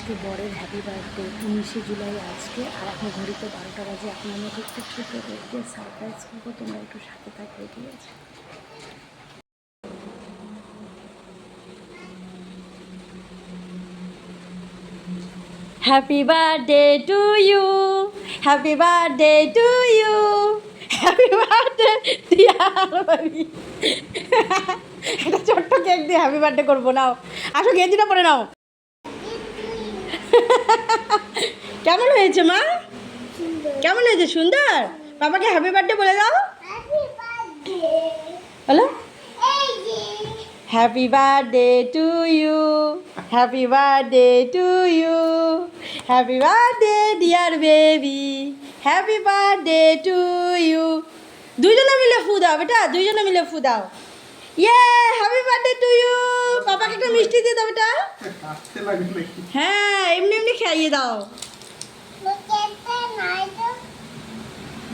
আজকে বরের happy birthday উনিশে জুলাই আজকে। আর এখন ঘড়িতে বারোটা বাজে এখন আমাকে একটু ছোটো করতে সারপ্রাইজ করব, তোমরা একটু সাথে থাকবে, ঠিক আছে? Happy birthday to you happy birthday to you happy birthday একটা ছোট্ট কেক দিয়ে হ্যাপি বার্থডে করব, নাও। আসো, গেঞ্জিটা পরে নাও। কেমন হয়েছে মা? কেমন হয়েছে সুন্দর? বাবাকে হ্যাপি বার্থডে বলে দাও। Hello happy birthday to you happy birthday to you happy birthday dear baby happy birthday to you দুইজনে মিলে ফু দাও বেটা, দুইজনে মিলে ফু দাও ইয়ে হ্যাপি বার্থডে টু ইউ একটা মিষ্টি দিয়ে দাও হ্যাঁ এমনি এমনি খাইয়ে দাও।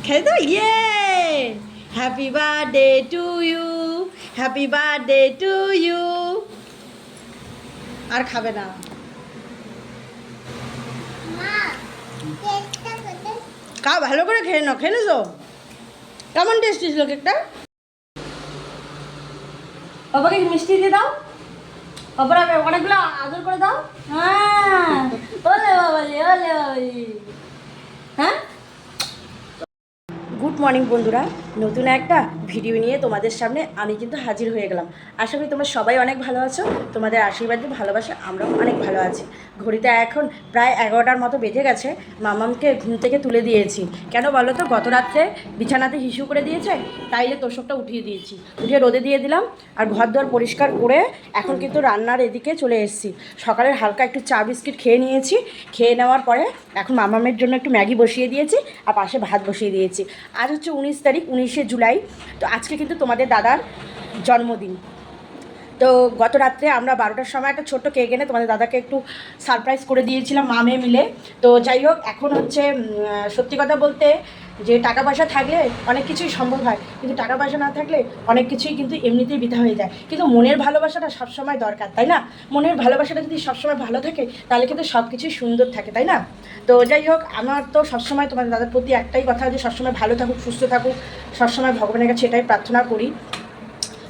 খাই দাও? ইয়ে happy birthday to you happy birthday to you আর খাবে না। কা ভালো করে খেয়ে নাও খেয়ে নিছো কেমন টেস্টি ছিল কেকটা বাবাকে মিষ্টি দিয়ে দাও। বাবার অনেকগুলো আদর করে দাও। হ্যাঁ। ওলে বাবালি ওলে বাবালি হ্যাঁ গুড মর্নিং বন্ধুরা। নতুন একটা ভিডিও নিয়ে তোমাদের সামনে আমি কিন্তু হাজির হয়ে গেলাম। আশা করি তোমরা সবাই অনেক ভালো আছো। তোমাদের আশীর্বাদে ভালোবাসা, আমরাও অনেক ভালো আছি। ঘড়িতে এখন প্রায় এগারোটার মতো বেজে গেছে। মামামকে ঘুম থেকে তুলে দিয়েছি। কেন বলো তো, গত রাত্রে বিছানাতে হিসু করে দিয়েছে, তাইলে তোষকটা উঠিয়ে দিয়েছি। উঠিয়ে রোদে দিয়ে দিলাম আর ঘর দর পরিষ্কার করে এখন কিন্তু রান্নার এদিকে চলে এসেছি। সকালের হালকা একটু চা বিস্কিট খেয়ে নিয়েছি। খেয়ে নেওয়ার পরে এখন মামামের জন্য একটু ম্যাগি বসিয়ে দিয়েছি আর পাশে ভাত বসিয়ে দিয়েছি। আজ হচ্ছে উনিশ তারিখ, উনিশে জুলাই। তো আজকে কিন্তু তোমাদের দাদার জন্মদিন। তো গত রাত্রে আমরা বারোটার সময় একটা ছোট্ট কেক এনে তোমাদের দাদাকে একটু সারপ্রাইজ করে দিয়েছিলাম মামে মিলে। তো যাই হোক, এখন হচ্ছে সত্যি কথা বলতে যে টাকা পয়সা থাকলে অনেক কিছুই সম্ভব হয়, কিন্তু টাকা পয়সা না থাকলে অনেক কিছুই কিন্তু এমনিতেই বৃথা হয়ে যায়। কিন্তু মনের ভালোবাসাটা সবসময় দরকার, তাই না? মনের ভালোবাসাটা যদি সবসময় ভালো থাকে, তাহলে কিন্তু সব কিছুই সুন্দর থাকে, তাই না? তো যাই হোক, আমার তো সবসময় তোমাদের দাদার প্রতি একটাই কথা যে সবসময় ভালো থাকুক, সুস্থ থাকুক, সবসময় ভগবানের কাছে এটাই প্রার্থনা করি।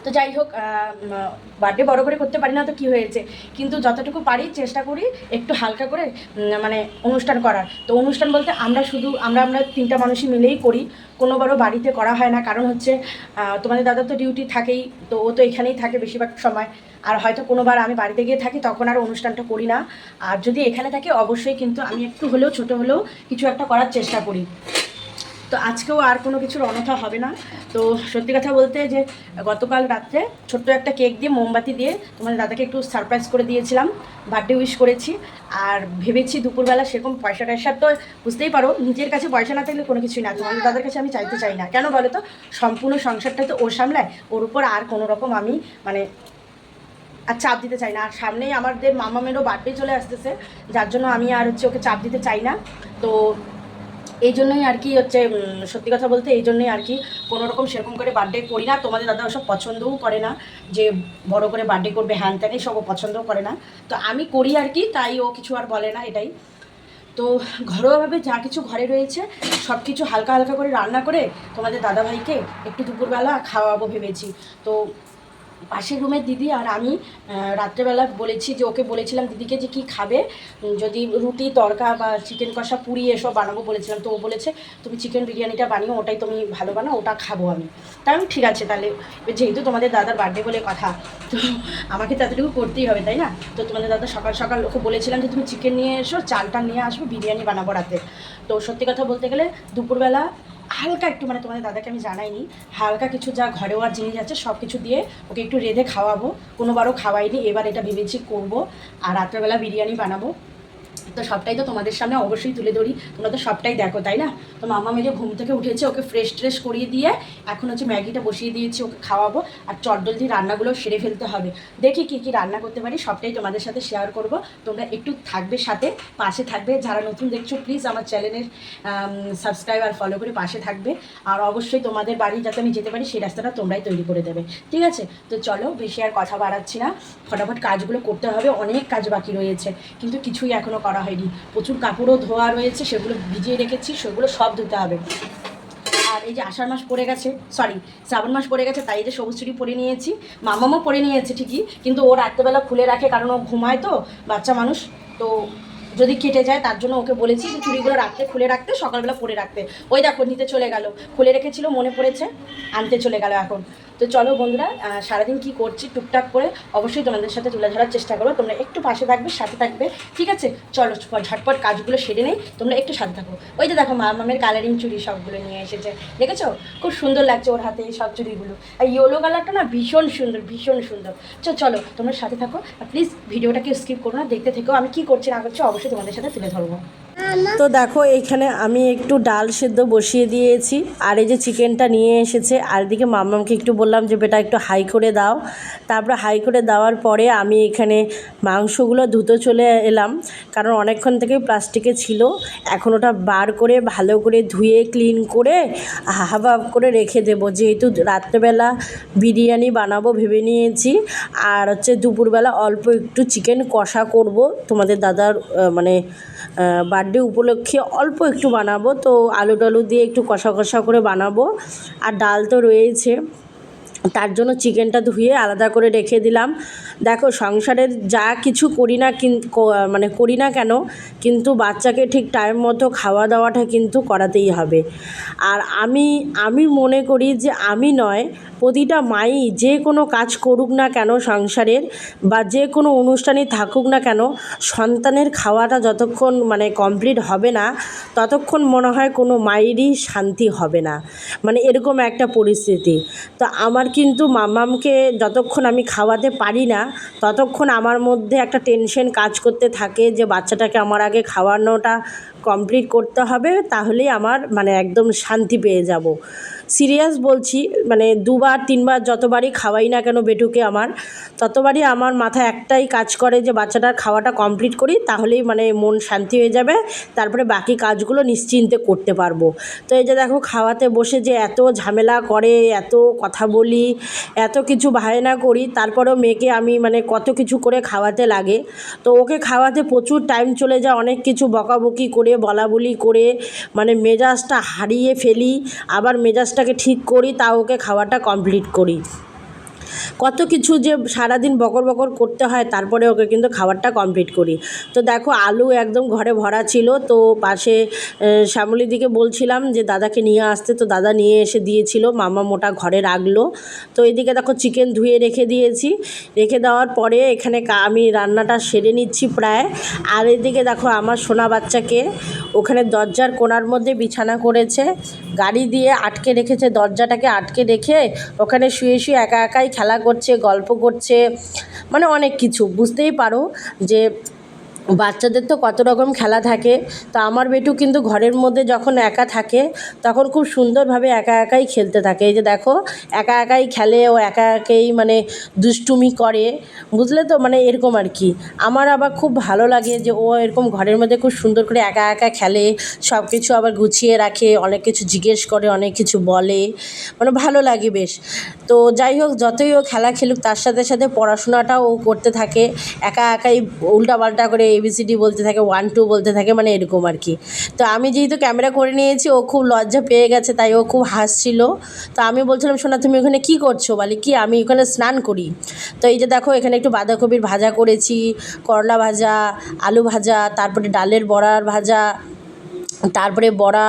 তো যাই হোক বার্থডে বড় করে করতে পারি না তো কি হয়েছে? কিন্তু যতটুকু পারি চেষ্টা করি একটু হালকা করে মানে অনুষ্ঠান করার। তো অনুষ্ঠান বলতে আমরা শুধু, আমরা আমরা তিনটা মানুষই মিলেই করি। কোনোবারও বাড়িতে করা হয় না। কারণ হচ্ছে তোমাদের দাদা তো ডিউটি থাকেই, তো ও তো এখানেই থাকে বেশিরভাগ সময়। আর হয়তো কোনোবার আমি বাড়িতে গিয়ে থাকি, তখন আর অনুষ্ঠানটা করি না। আর যদি এখানে থাকি, অবশ্যই কিন্তু আমি একটু হলেও, ছোট হলেও কিছু একটা করার চেষ্টা করি। তো আজকেও আর কোনো কিছুর অনথা হবে না। তো সত্যি কথা বলতে যে, গতকাল রাত্রে ছোট্ট একটা কেক দিয়ে মোমবাতি দিয়ে তোমাদের দাদাকে একটু সারপ্রাইজ করে দিয়েছিলাম বার্থডে উইশ করেছি। আর ভেবেছি দুপুরবেলা সেরকম পয়সা টয়সা তো বুঝতেই পারো, নিজের কাছে পয়সা না থাকলে কোনো কিছুই না। তোমাদের দাদার কাছে আমি চাইতে চাই না। কেন বলো তো? সম্পূর্ণ সংসারটা তো ও সামলায়, ওর উপর আর কোনো রকম আমি মানে আর চাপ দিতে চাই না। আর সামনেই আমাদের মামামেরও বার্থডে চলে আসতেছে, যার জন্য আমি আর হচ্ছে ওকে চাপ দিতে চাই না। তো এই জন্যই আর কি হচ্ছে সত্যি কথা বলতে এই জন্যই আর কি কোনো রকম সেরকম করে বার্থডে করি না। তোমাদের দাদা ওসব পছন্দও করে না, যে বড় করে বার্থডে করবে, হ্যান ত্যান সবও পছন্দও করে না। তো আমি করি আর কি, তাই ও কিছু আর বলে না এটাই। তো ঘরোয়াভাবে যা কিছু ঘরে রয়েছে, সব কিছু হালকা হালকা করে রান্না করে তোমাদের দাদাভাইকে একটু দুপুরবেলা খাওয়াবো ভেবেছি। তো পাশের রুমের দিদি আর আমি রাত্রেবেলা বলেছি যে, ওকে বলেছিলাম, দিদিকে যে কি খাবে? যদি রুটি তড়কা বা চিকেন কষা, পুরি এসব বানাবো বলেছিলাম। তো ও বলেছে, তুমি চিকেন বিরিয়ানিটা বানিও, ওটাই তুমি ভালো বানাও, ওটা খাব আমি। তাই আমি, ঠিক আছে, তাহলে যেহেতু তোমাদের দাদার বার্থডে বলে কথা, তো আমাকে তাদেরকেও করতেই হবে, তাই না? তো তোমাদের দাদা সকাল সকাল ওকে বলেছিলাম যে, তুমি চিকেন নিয়ে এসো, চালটা নিয়ে আসব, বিরিয়ানি বানাবো রাতে। তো সত্যি কথা বলতে গেলে, দুপুরবেলা হালকা একটু মানে তোমাদের দাদাকে আমি জানাইনি, হালকা কিছু যা ঘরেওয়ার জিনিস আছে সব কিছু দিয়ে ওকে একটু রেঁধে খাওয়াবো। কোনোবারও খাওয়াইনি, এবার এটা ভেবেছি করব। আর রাত্রেবেলা বিরিয়ানি বানাবো। তো সবটাই তো তোমাদের সামনে অবশ্যই তুলে ধরি। তোমরা তো সবটাই দেখো, তাই না? তো মামা মেজে ঘুম থেকে উঠেছে, ওকে ফ্রেশ ট্রেশ করিয়ে দিয়ে এখন হচ্ছে ম্যাগিটা বসিয়ে দিয়েছি, ওকে খাওয়াবো। আর চটজলদি রান্নাগুলো সেরে ফেলতে হবে। দেখি কি কি রান্না করতে পারি, সবটাই তোমাদের সাথে শেয়ার করব। তোমরা একটু থাকবে সাথে, পাশে থাকবে। যারা নতুন দেখছ প্লিজ আমার চ্যানেলের সাবস্ক্রাইব আর ফলো করে পাশে থাকবে। আর অবশ্যই তোমাদের বাড়ি যাতে আমি যেতে পারি, সেই রাস্তাটা তোমরাই তৈরি করে দেবে। ঠিক আছে? তো চলো, বেশি আর কথা বাড়াচ্ছি না। ফটাফট কাজগুলো করতে হবে, অনেক কাজ বাকি রয়েছে। কিন্তু কিছুই এখনও করা হয়নি। প্রচুর কাপড়ও ধোয়া রয়েছে, সেগুলো ভিজিয়ে রেখেছি, সেগুলো সব ধুতে হবে। আর এই যে আষাঢ় মাস পড়ে গেছে সরি শ্রাবণ মাস পড়ে গেছে, তাই যে সবুজ চুড়ি পরে নিয়েছি। মামামও পরে নিয়েছে ঠিকই, কিন্তু ও রাত্রেবেলা খুলে রাখে কারণ ও ঘুমায় তো, বাচ্চা মানুষ। তো যদি কেটে যায়, তার জন্য ওকে বলেছি যে চুড়িগুলো রাত্রে খুলে রাখতে, সকালবেলা পরে রাখতে। ওই দেখো, নিতে চলে গেল। খুলে রেখেছিল, মনে পড়েছে, আনতে চলে গেল এখন। তো চলো বন্ধুরা সারাদিন কি করছি টুকটাক করে অবশ্যই তোমাদের সাথে তুলে ধরার চেষ্টা করব। তোমরা একটু পাশে থাকবে, সাথে থাকবে, ঠিক আছে? চলো, ঝটপট কাজগুলো সেরে নেই, তোমরা একটু সাথে থাকো। ওই যে দেখো, মা মামের কালারিং চুড়ি সবগুলো নিয়ে এসেছে, দেখেছ? খুব সুন্দর লাগছে ওর হাতে সব চুড়িগুলো আর ইয়েলো কালারটা না ভীষণ সুন্দর ভীষণ সুন্দর। চো চলো, তোমরা সাথে থাকো প্লিজ ভিডিওটাকে স্কিপ করো না, দেখতে থেকো। আমি কি করছি না করছি অবশ্যই তোমাদের সাথে তুলে ধরবো। তো দেখো, এখানে আমি একটু ডাল সেদ্ধ বসিয়ে দিয়েছি। আর এই যে চিকেনটা নিয়ে এসেছে, আর এদিকে মামামকে একটু বললাম যে, বেটা, একটু হাই করে দাও। তারপরে হাই করে দেওয়ার পরে আমি এখানে মাংসগুলো ধুতে চলে এলাম। কারণ অনেকক্ষণ থেকে প্লাস্টিকে ছিল। এখন ওটা বার করে, ভালো করে ধুয়ে, ক্লিন করে, হাফ করে রেখে দেবো। যেহেতু রাত্রেবেলা বিরিয়ানি বানাবো ভেবে নিয়েছি। আর হচ্ছে দুপুরবেলা অল্প একটু চিকেন কষা করব। তোমাদের দাদার মানে বার্থডে উপলক্ষে অল্প একটু বানাবো। তো আলু টালু দিয়ে একটু কষা কষা করে বানাবো। আর ডাল তো রয়েছে তার জন্য চিকেনটা ধুয়ে আলাদা করে রেখে দিলাম। দেখো সংসারের যা কিছু করি না মানে করি না কেন, কিন্তু বাচ্চাকে ঠিক টাইম মতো খাওয়া দাওয়াটা কিন্তু করাতেই হবে। আর আমি আমি মনে করি যে আমি নয় প্রতিটা মাই যে কোনো কাজ করুক না কেন সংসারের বা যে কোনো অনুষ্ঠানে থাকুক না কেন সন্তানের খাওয়াটা যতক্ষণ মানে কমপ্লিট হবে না, ততক্ষণ মনে হয় কোনো মায়েরই শান্তি হবে না। মানে এরকম একটা পরিস্থিতি। তো আমার কিন্তু মামামকে যতক্ষণ আমি খাওয়াতে পারি না, ততক্ষণ আমার মধ্যে একটা টেনশন কাজ করতে থাকে যে বাচ্চাটাকে আমার আগে খাওয়ানোটা কমপ্লিট করতে হবে, তাহলেই আমার মানে একদম শান্তি পেয়ে যাব। সিরিয়াস বলছি মানে দুবার, তিনবার যতবারই খাওয়াই না কেন বেটুকে আমার, ততবারই আমার মাথায় একটাই কাজ করে যে বাচ্চাটার খাওয়াটা কমপ্লিট করি, তাহলেই মানে মন শান্তি হয়ে যাবে, তারপরে বাকি কাজগুলো নিশ্চিন্তে করতে পারব। তো এই যে দেখো, খাওয়াতে বসে যে এত ঝামেলা করে, এত কথা বলি, এত কিছু বায়না করি, তারপরেও মেয়েকে আমি মানে কত কিছু করে খাওয়াতে লাগে। তো ওকে খাওয়াতে প্রচুর টাইম চলে যায়, অনেক কিছু বকাবকি করে বলা বলি করে মানে মেজাজটা হারিয়ে ফেলি, আবার মেজাজটাকে ঠিক করি, তা ওকে খাওয়াটা কমপ্লিট করি। কত কিছু যে সারাদিন বকর বকর করতে হয়, তারপরে ওকে কিন্তু খাবারটা কমপ্লিট করি। তো দেখো, আলু একদম ঘরে ভরা ছিল, তো পাশে শ্যামলির দিকে বলছিলাম যে, দাদাকে নিয়ে আসতে। তো দাদা নিয়ে এসে দিয়েছিল, মামা মোটা ঘরে রাখল। তো এদিকে দেখো চিকেন ধুয়ে রেখে দিয়েছি। রেখে দেওয়ার পরে এখানে আমি রান্নাটা সেরে নিচ্ছি প্রায়। আর এদিকে দেখো, আমার সোনা বাচ্চাকে ওখানে দরজার কোনার মধ্যে বিছানা করেছে, গাড়ি দিয়ে আটকে রেখেছে, দরজাটাকে আটকে রেখে ওখানে শুয়ে শুয়ে একা একাই খেলা করছে, গল্প করছে মানে অনেক কিছু। বুঝতেই পারো যে বাচ্চাদের তো কত রকম খেলা থাকে, তো আমার বেটু কিন্তু ঘরের মধ্যে যখন একা থাকে, তখন খুব সুন্দরভাবে একা একাই খেলতে থাকে। এই যে দেখো, একা একাই খেলে, ও একা একাই মানে দুষ্টুমি করে, বুঝলে তো? মানে এরকম আর কি। আমার আবার খুব ভালো লাগে যে ও এরকম ঘরের মধ্যে খুব সুন্দর করে একা একা খেলে সব কিছু আবার গুছিয়ে রাখে, অনেক কিছু জিজ্ঞেস করে, অনেক কিছু বলে মানে ভালো লাগে বেশ। তো যাই হোক, যতই ও খেলা খেলুক, তার সাথে সাথে পড়াশোনাটাও ও করতে থাকে, একা একাই উল্টাপাল্টা করে এবিসিডি বলতে থাকে ওয়ান টু বলতে থাকে মানে এরকম আর কি। তো আমি যেহেতু ক্যামেরা করে নিয়েছি, ও খুব লজ্জা পেয়ে গেছে, তাই ও খুব হাসছিল। তো আমি বলছিলাম শোনা তুমি ওখানে কি করছ? বলে, কি, আমি ওখানে স্নান করি। তো এই যে দেখো, এখানে একটু বাঁধাকপির ভাজা করেছি, করলা ভাজা, আলু ভাজা, তারপরে ডালের বড়ার ভাজা তারপরে বড়া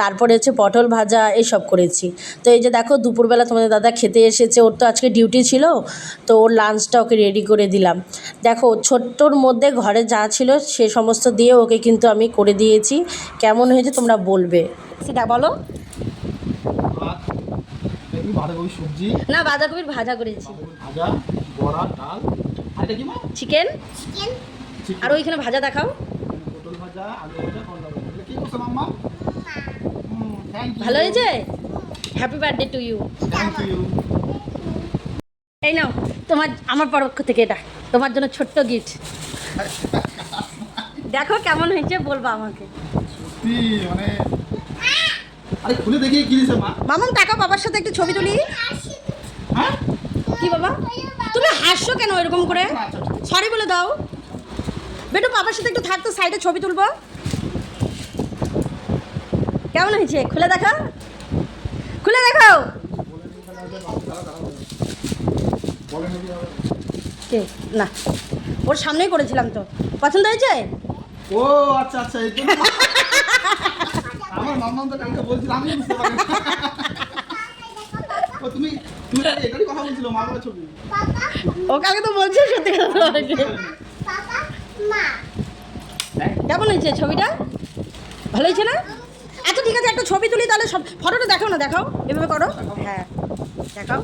তারপরে হচ্ছে পটল ভাজা এসব করেছি। তো এই যে দেখো দুপুরবেলা তোমাদের দাদা খেতে এসেছে ওর তো আজকে ডিউটি ছিল তো ওর লাঞ্চটা ওকে রেডি করে দিলাম। দেখো ছোট্টর মধ্যে ঘরে যা ছিল সে সমস্ত দিয়ে ওকে কিন্তু আমি করে দিয়েছি। কেমন হয়েছে তোমরা বলবে? সেটা বলো। সবজি। না বাঁধাকপির ভাজা করেছি। ভাজা বড়া ডাল। আর এটা কি চিকেন চিকেন আর ওইখানে ভাজা দেখাও। পটল করল ইউ ভালো হয়েছে? Happy birthday to you thank you এই নাও তোমার আমার পক্ষ থেকে এটা। তোমার জন্য ছোট্ট গিফট দেখো কেমন হয়েছে বলবা আমাকে। সত্যি মানে আরে খুলে দেখি কি দিছে মা। মামাম টাকা বাবার সাথে একটু ছবি তুলি। হ্যাঁ? কি বাবা? তুমি হাসছো কেন এরকম করে? আচ্ছা, আচ্ছা। সরি বলে দাও। বেটু বাবার সাথে একটু থাকতো সাইডে ছবি তুলবো। কেমন হয়েছে? খুলে দেখো। খুলে দেখো। বলে নাকি আবার? কে? না ওর সামনেই করেছিলাম তো। পছন্দ হয়েছে? ও আচ্ছা আচ্ছা আমার মাম্মা তো কালকে বলছিল আমি বুঝতে পারি ও তুমি তুমি কালকে এটারই কথা বলছিল মা বলে ছবি। ও কাকে তো বলছে সত্যি কথা তোমাকে কেমন হয়েছে ছবিটা? ভালো হয়েছে না? ঠিক আছে, একটা ছবি তুলি, তাহলে সব ফটোটা দেখাও না, দেখাও। এভাবে করো। হ্যাঁ দেখাও।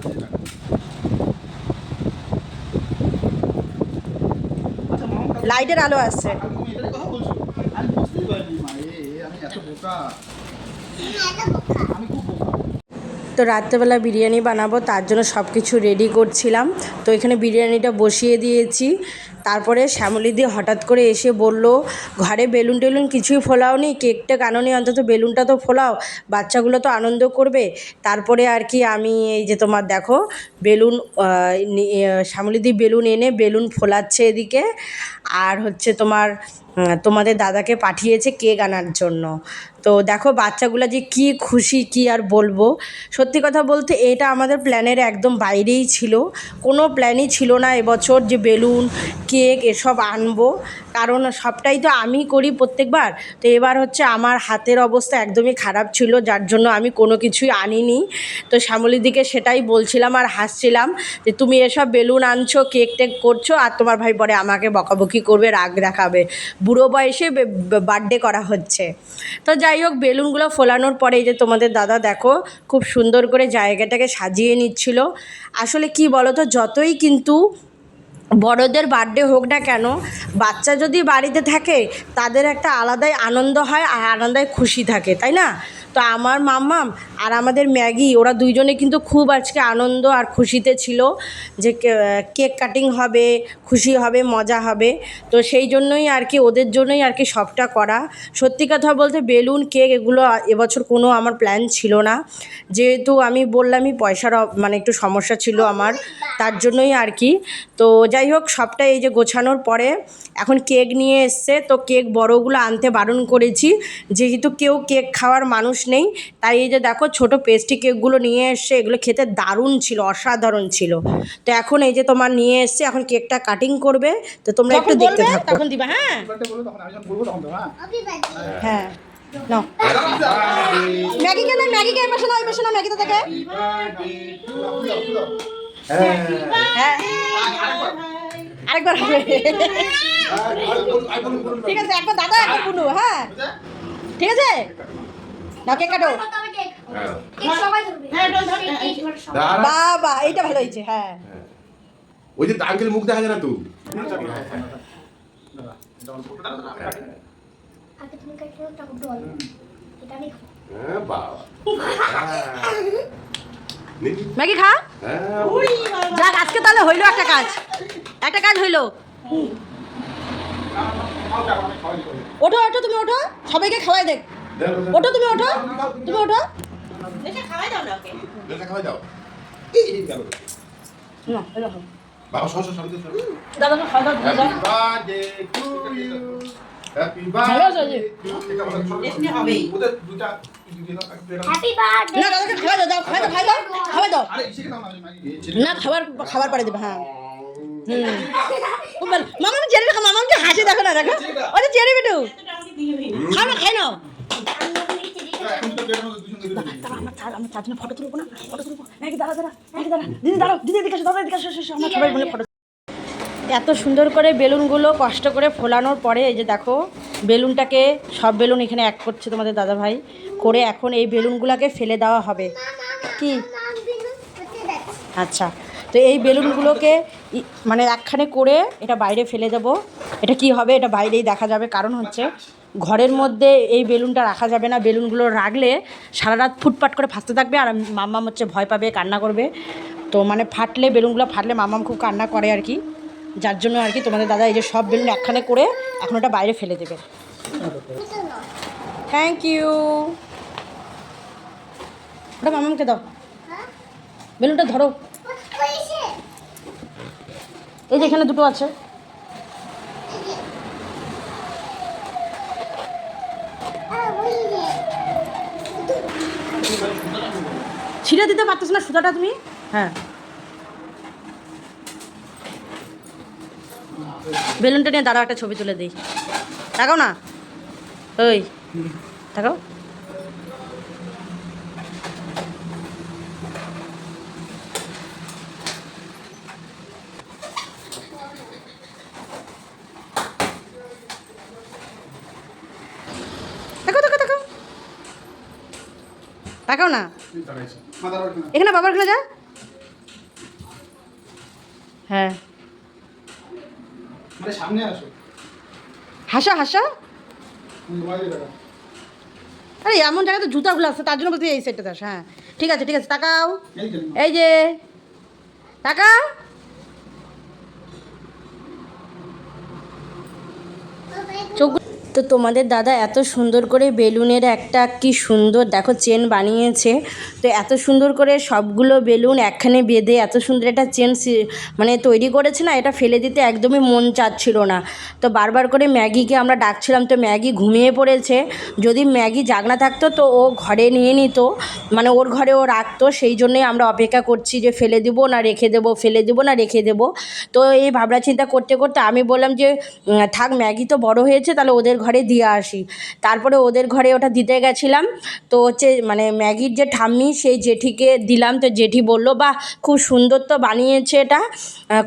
লাইটের আলো আসছে। তো রাত্রেবেলা বিরিয়ানি বানাবো, তার জন্য সব কিছু রেডি করছিলাম। তো এখানে বিরিয়ানিটা বসিয়ে দিয়েছি। তারপরে শ্যামলিদি হঠাৎ করে এসে বলল, ঘরে বেলুন টেলুন কিছুই ফোলাও নি কেকটা কাননি, অন্তত বেলুনটা তো ফোলাও, বাচ্চাগুলো তো আনন্দ করবে। তারপরে আর কি আমি এই যে তোমার দেখো, বেলুন শ্যামলিদি বেলুন এনে বেলুন ফোলাচ্ছে এদিকে। আর হচ্ছে তোমার তোমাদের দাদাকে পাঠিয়েছে কেক আনার জন্য। তো দেখো বাচ্চাগুলো যে কি খুশি, কি আর বলব। সত্যি কথা বলতে এটা আমাদের প্ল্যানের একদম বাইরেই ছিল। কোনো প্ল্যানই ছিল না এবছর যে বেলুন, কেক এসব আনব। কারণ সবটাই তো আমি করি প্রত্যেকবার। তো এবার হচ্ছে আমার হাতের অবস্থা একদমই খারাপ ছিল, যার জন্য আমি কোনো কিছুই আনিনি। তো শ্যামলির দিকে সেটাই বলছিলাম আর হাসছিলাম যে, তুমি এসব বেলুন আনছো, কেক টেক করছ আর তোমার ভাই পরে আমাকে বকাবকি করবে, রাগ দেখাবে। বুড়ো বয়সে বার্থডে করা হচ্ছে। তো যাই হোক, বেলুনগুলো ফোলানোর পরে যে তোমাদের দাদা দেখো, খুব সুন্দর করে জায়গাটাকে সাজিয়ে নিচ্ছিল। আসলে কি বলো তো যতই কিন্তু বড়দের বার্থডে হোক না কেন, বাচ্চা যদি বাড়িতে থাকে, তাদের একটা আলাদাই আনন্দ হয় আর আলাদাই খুশি থাকে, তাই না? তো আমার মাম্মাম আর আমাদের ম্যাগি, ওরা দুইজনে কিন্তু খুব আজকে আনন্দ আর খুশিতে ছিল যে কেক কাটিং হবে, খুশি হবে, মজা হবে। তো সেই জন্যই আর কি, ওদের জন্যই আর কি সবটা করা। সত্যি কথা বলতে বেলুন, কেক এগুলো এবছর কোনো আমার প্ল্যান ছিল না। যেহেতু আমি বললামই পয়সার মানে একটু সমস্যা ছিল আমার, তার জন্যই আর কি। তো যাই হোক সবটা এই যে গোছানোর পরে এখন কেক নিয়ে এসছে তো কেক বড়গুলো আনতে বারণ করেছি। যেহেতু কেউ কেক খাওয়ার মানুষ নেই তাই এই যে দেখো ছোট পেস্ট্রি কেকগুলো নিয়ে এসছে এগুলো খেতে দারুণ ছিল অসাধারণ ছিল। তো এখন এই যে তোমার নিয়ে এসছে এখন কেকটা কাটিং করবে তো তোমরা একটু দেখতে থাকো। তখন দিবা হ্যাঁ? হ্যাঁ হ্যাঁ নাও ম্যাগিকে না ম্যাগিকে এই পাশে না ওই পাশে না ম্যাগিতে থাকে হ্যাঁ। আরেকবার হবে ঠিক আছে একবার দাদা একবার বুনু হ্যাঁ। ঠিক আছে? না কেক কাটো। দাঁড়া। বাবা এইটা ভালো হয়েছে হ্যাঁ। ওই যে আঙ্কেল মুখ দেখা যায় না তো? হ্যাঁ বাবা। হ্যাঁ। ম্যাগি খা। হ্যাঁ, যাক আজকে তাহলে হইল একটা কাজ। একটা কাজ হইল। ওঠো ওঠো তুমি ওঠো। সবাইকে খাওয়াই দেখ। দাও, দাও, দাও। ওঠো তুমি ওঠো। তুমি ওঠো। খাওয়াই দাও। না এরকম বাবা সর সর সর সর, সর। দাদা খাওয়া দাওয়া না দাদাকে খাওয়া দাও দাও খাওয়া দাও খাওয়া দাও। খাওয়া দাও আরে ইসেকে দাও না খাবার খাবার দেবে হ্যাঁ। মামা মামাকে হাসি দেখো না দেখো। জেনে বেটু। খাও না খাই নাও। ফটো তুলবো না? ফটো তুলবো? দাঁড়া দাঁড়া দাঁড়া? দিদি দাঁড়াও দিদি দিকে দাদা দিকে আমরা সবাই ফটো এত সুন্দর করে বেলুনগুলো কষ্ট করে ফোলানোর পরে, এই যে দেখো, বেলুনটাকে, সব বেলুন এখানে এক করছে তোমাদের দাদা ভাই করে এখন এই বেলুনগুলোকে ফেলে দেওয়া হবে। কি? আচ্ছা তো এই বেলুনগুলোকে মানে একখানে করে এটা বাইরে ফেলে দেবো। এটা কি হবে এটা বাইরেই দেখা যাবে, কারণ হচ্ছে ঘরের মধ্যে এই বেলুনটা রাখা যাবে না। বেলুনগুলো রাখলে সারা রাত ফুটপাট করে ফাঁসতে থাকবে আর মাম্মাম হচ্ছে ভয় পাবে, কান্না করবে। তো মানে ফাটলে, বেলুনগুলো ফাটলে মাম্মাম খুব কান্না করে আর কি। যার জন্য আর কি তোমাদের দাদা এই যে সব বেলুন একখানে করে এখন ওটা বাইরে ফেলে দেবে। থ্যাংক ইউ ওটা মামামকে দাও। বেলুনটা ধরো। এই যে এখানে দুটো আছে। ছিঁড়ে দিতে পারতেছ না সুতাটা তুমি? হ্যাঁ। বেলুনটা নিয়ে দাঁড়াও একটা ছবি তুলে দিই। তাকাও না। ওই তাকাও। তাকাও না। এখানে বাবার এখানে যা। হ্যাঁ। সামনে আসো। হাসা হাসা। আরে এমন জায়গায় তো জুতাগুলো আছে তার জন্য বলতে এই সেটটা আস হ্যাঁ। ঠিক আছে ঠিক আছে তাকাও। এই যে, এই যে। তাকা চোখ তো তোমাদের দাদা এত সুন্দর করে বেলুনের একটা কি সুন্দর, দেখো চেন বানিয়েছে। তো এত সুন্দর করে সবগুলো বেলুন একখানে বেঁধে এত সুন্দর একটা চেন মানে তৈরি করেছে না, এটা ফেলে দিতে একদমই মন চাচ্ছিল না। তো বারবার করে ম্যাগিকে আমরা ডাকছিলাম, তো ম্যাগি ঘুমিয়ে পড়েছে। যদি ম্যাগি জাগনা থাকতো তো ও ঘরে নিয়ে নিত মানে ওর ঘরে ও রাখতো, সেই জন্যই আমরা অপেক্ষা করছি যে ফেলে দেবো না, রেখে দেবো, ফেলে দেবো না, রেখে দেবো। তো এই ভাবনা চিন্তা করতে করতে আমি বললাম যে থাক, ম্যাগি তো বড় হয়েছে, তাহলে ওদের ঘরে দিয়ে আসি। তারপরে ওদের ঘরে ওটা দিতে গেছিলাম। তো হচ্ছে মানে ম্যাগির যে ঠাম্মি, সেই জেঠিকে দিলাম। তো জেঠি বলল বা খুব সুন্দর তো বানিয়েছে এটা।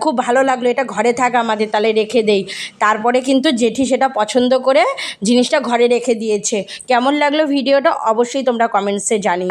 খুব ভালো লাগল। এটা ঘরে থাক আমাদের, তাহলে রেখে দেই। তারপরে কিন্তু জেঠি সেটা পছন্দ করে জিনিসটা ঘরে রেখে দিয়েছে। কেমন লাগল ভিডিওটা অবশ্যই তোমরা কমেন্টসে জানি